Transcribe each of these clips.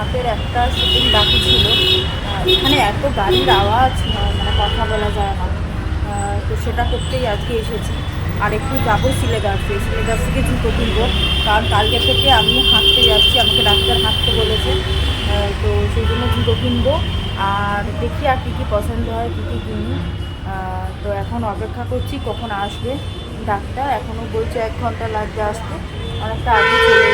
দাঁতের একটা শুটিং বাকি ছিল। এখানে এত গাড়ির আওয়াজ মানে কথা বলা যায় না। তো সেটা করতেই আজকে এসেছি। আর একটু যাব সিলেবাসে সিলেবাস থেকে জুতো কিনবো। কারণ কালকে থেকে আমি হাঁটতে যাচ্ছি, আমাকে ডাক্তার হাঁটতে বলেছে। তো সেই জন্য জুতো কিনবো। আর দেখি আর কী কী পছন্দ হয়, কী কী কিনি। তো এখন অপেক্ষা করছি কখন আসবে। ডাক্তার এখনও বলছে এক ঘণ্টা লাগবে আসতে। অনেকটা আগে চলে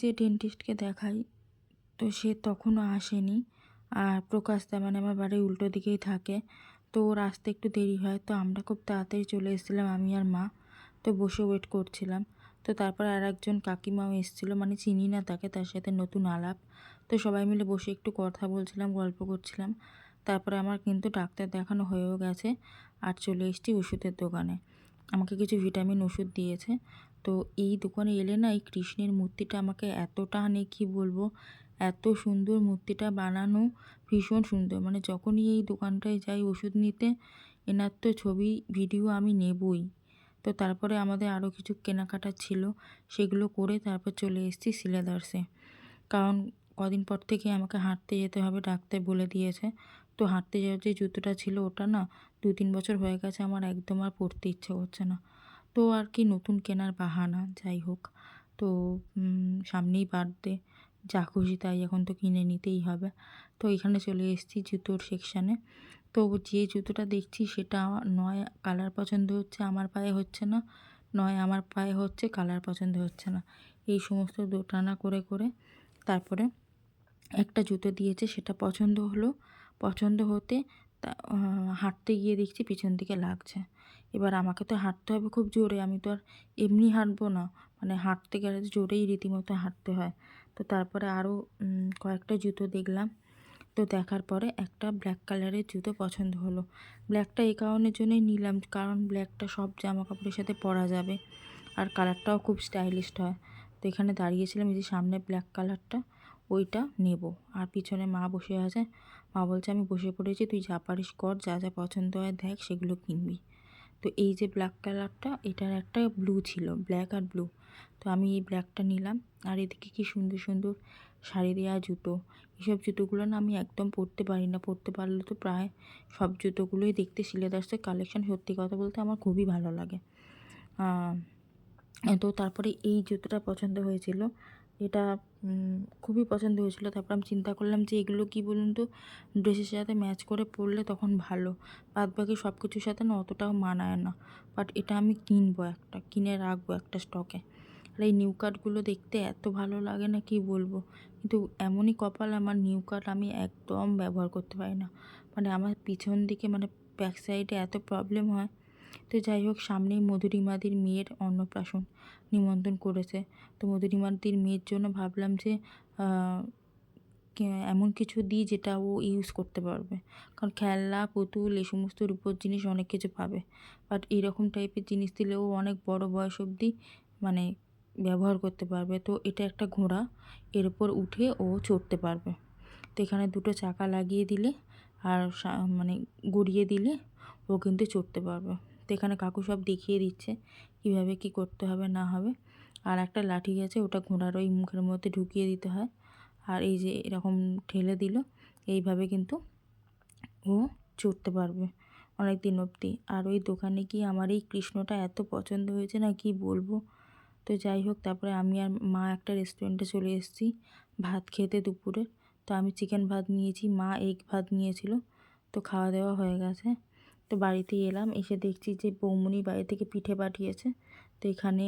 যে ডেন্টিস্টকে দেখাই, তো সে তখনও আসেনি। আর প্রকাশদা মানে আমার বাড়ির উল্টো দিকেই থাকে। তো ওর আসতে একটু দেরি হয়, তো আমরা খুব তাড়াতাড়ি চলে এসেছিলাম, আমি আর মা। তো বসে ওয়েট করছিলাম। তো তারপর আর একজন কাকিমাও এসেছিল মানে চিনি না তাকে, তার সাথে নতুন আলাপ। তো সবাই মিলে বসে একটু কথা বলছিলাম, গল্প করছিলাম। তারপরে আমার কিন্তু ডাক্তার দেখানো হয়েও গেছে, আর চলে এসেছি ওষুধের দোকানে। আমাকে কিছু ভিটামিন ওষুধ দিয়েছে। তো এই দোকানে এলে না এই কৃষ্ণের মূর্তিটা আমাকে এত টানে কী বলব, এত সুন্দর মূর্তিটা বানানো ভীষণ সুন্দর। মানে যখনই এই দোকানটায় যাই ওষুধ নিতে, এনার তো ছবি, ভিডিও আমি নেবই। তো তারপরে আমাদের আরও কিছু কেনাকাটা ছিল, সেগুলো করে তারপর চলে এসেছি সিলেদার্সে কারণ কদিন পর থেকে আমাকে হাঁটতে যেতে হবে, ডাক্তার বলে দিয়েছে। তো হাঁটতে যাওয়ার যে জুতোটা ছিল ওটা না দু তিন বছর হয়ে গেছে, আমার একদম আর পরতে ইচ্ছে করছে না। তো আর কি নতুন কেনার বাহানা, যাই হোক। তো সামনেই বার্থডে যা খুশি তাই এখন তো কিনে নিতেই হবে। তো এখানে চলে এসেছি জুতোর সেকশানে তো যে জুতোটা দেখছি সেটা নয় কালার পছন্দ হচ্ছে, আমার পায়ে হচ্ছে না। নয়, আমার পায়ে হচ্ছে কালার পছন্দ হচ্ছে না। এই সমস্ত দোটানা করে করে তারপরে একটা জুতো দিয়েছে, সেটা পছন্দ হলো। পছন্দ হতে হাঁটতে গিয়ে দেখছি পিছন দিকে লাগছে। এবার আমাকে তো হাঁটতে হবে খুব জোরে, আমি তো আর এমনি হাঁটবো না। মানে হাঁটতে গেলে জোরেই রীতিমতো হাঁটতে হয়। তো তারপরে আরও কয়েকটা জুতো দেখলাম। তো দেখার পরে একটা ব্ল্যাক কালারের জুতো পছন্দ হলো। ব্ল্যাকটা এই কারণের জন্যই নিলাম, কারণ ব্ল্যাকটা সব জামা কাপড়ের সাথে পরা যাবে। আর কালারটাও খুব স্টাইলিশ হয়। তো এখানে দাঁড়িয়েছিলাম, এই যে সামনে ব্ল্যাক কালারটা, ওইটা নেব। আর পিছনে মা বসে আছে। মা বলছে, আমি বসে পড়েছি, তুই যা পারিস কর, যা যা পছন্দ হয় দেখ, সেগুলো কিনবি। তো এই যে ব্ল্যাক কালারটা এটার একটা ব্লু ছিল ব্ল্যাক আর ব্লু তো আমি এই ব্ল্যাকটা নিলাম, আর এদিকে কি সুন্দর সুন্দর শাড়ি দেওয়া জুতো। এসব জুতোগুলো না আমি একদম পরতে পারি না, পরতে পারলে তো প্রায় সব জুতোগুলোই দেখতে সিলেদার্সের কালেকশন সত্যি কথা বলতে আমার খুবই ভালো লাগে। তো তারপরে এই জুতোটা পছন্দ হয়েছিল। এটা খুবই পছন্দ হয়েছিল। তারপর আমি চিন্তা করলাম যে এগুলো কি বলুন তো, ড্রেসের সাথে ম্যাচ করে পরলে তখন ভালো। বাদ বাকি সব কিছুর সাথে না অতটাও মানায় না। বাট এটা আমি কিনবো একটা, কিনে রাখব একটা স্টকে আর এই নিউ কার্ডগুলো দেখতে এত ভালো লাগে না, কি বলব? কিন্তু এমনই কপাল আমার নিউ কার্ড আমি একদম ব্যবহার করতে পারি না। মানে আমার পিছন দিকে মানে ব্যাক সাইডে এত প্রবলেম হয়। তো যাই হোক সামনেই মধুরিমাদির মেয়ের অন্নপ্রাশন নিমন্ত্রণ করেছে। তো মধুরিমাদির মেয়ের জন্য ভাবলাম যে এমন কিছু দিই যেটা ও ইউজ করতে পারবে। কারণ খেলনা, পুতুল, এই সমস্ত রূপোর জিনিস অনেক কিছু পাবে। বাট এরকম টাইপের জিনিস দিলে ও অনেক বড় বয়স অবধি মানে ব্যবহার করতে পারবে। তো এটা একটা ঘোড়া, এর উপর উঠে ও চড়তে পারবে। তো এখানে দুটো চাকা লাগিয়ে দিলে আর মানে গড়িয়ে দিলে ও কিন্তু চড়তে পারবে। তো এখানে কাকু সব দেখিয়ে দিচ্ছে কীভাবে কী করতে হবে, না হবে। আর একটা লাঠি আছে, ওটা ঘোড়ার ওই মুখের মধ্যে ঢুকিয়ে দিতে হয়। আর এই যে এরকম ঠেলে দিল, এইভাবে কিন্তু ও চড়তে পারবে অনেক দিন অবধি। আর ওই দোকানে গিয়ে আমার এই কৃষ্ণটা এত পছন্দ হয়েছে না, কি বলব? তো যাই হোক, তারপরে আমি আর মা একটা রেস্টুরেন্টে চলে এসেছি ভাত খেতে দুপুরে। তো আমি চিকেন ভাত নিয়েছি, মা এগ ভাত নিয়েছিল। তো খাওয়া দাওয়া হয়ে গেছে। তো বাড়িতে এলাম, এসে দেখছি যে বৌমনি বাড়ি থেকে পিঠে পাঠিয়েছে। তো এখানে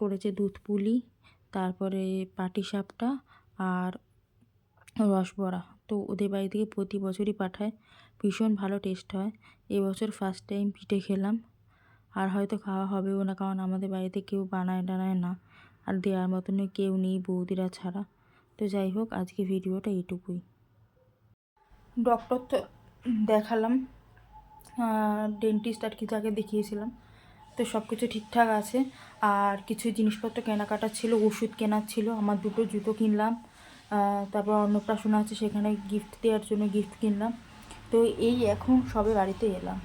করেছে দুধ পুলি, তারপরে পাটিসাপটা আর রসবড়া। তো ওদের বাড়ি থেকে প্রতি বছরই পাঠায়, ভীষণ ভালো টেস্ট হয়। এবছর ফার্স্ট টাইম পিঠে খেলাম, আর হয়তো খাওয়া হবেও না, কারণ আমাদের বাড়িতে কেউ বানায় টানায় না, আর দেওয়ার মতনই কেউ নেই বৌদিরা ছাড়া। তো যাই হোক, আজকে ভিডিওটা এইটুকুই ডক্টর তো দেখালাম। ডেন্টিস্ট আর কি যাকে দেখিয়েছিলাম। তো সব কিছু ঠিকঠাক আছে। আর কিছু জিনিসপত্র কেনাকাটা ছিল, ওষুধ কেনার ছিল। আমার দুটো জুতো কিনলাম। তারপর অন্নপ্রাশন আছে, সেখানে গিফট দেওয়ার জন্য গিফট কিনলাম। তো এই এখন সবে বাড়িতে এলাম।